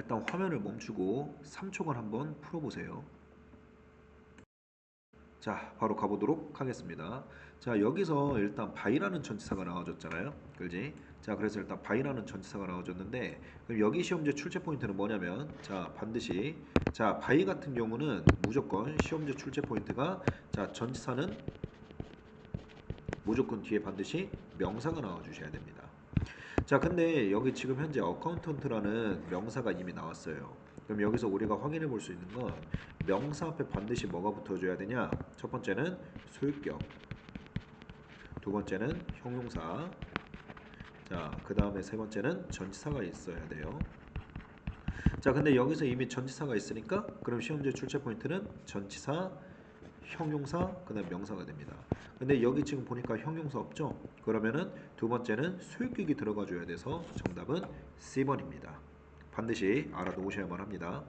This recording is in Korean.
일단 화면을 멈추고 3초간 한번 풀어보세요. 자, 바로 가보도록 하겠습니다. 자, 여기서 일단 바이라는 전치사가 나와줬잖아요. 그지? 자, 그래서 일단 바이라는 전치사가 나와줬는데, 그럼 여기 시험제 출제 포인트는 뭐냐면, 자, 반드시, 자, 바이 같은 경우는 무조건 시험제 출제 포인트가, 자, 전치사는 무조건 뒤에 반드시 명사가 나와주셔야 됩니다. 자, 근데 여기 지금 현재 어카운턴트라는 명사가 이미 나왔어요. 그럼 여기서 우리가 확인해 볼 수 있는 건 명사 앞에 반드시 뭐가 붙어줘야 되냐? 첫 번째는 소유격, 두 번째는 형용사, 자, 그 다음에 세 번째는 전치사가 있어야 돼요. 자, 근데 여기서 이미 전치사가 있으니까 그럼 시험제 출제 포인트는 전치사, 형용사, 그 다음 명사가 됩니다. 근데 여기 지금 보니까 형용사 없죠? 그러면은 두 번째는 소유격이 들어가 줘야 돼서 정답은 C번입니다. 반드시 알아두셔야만 합니다.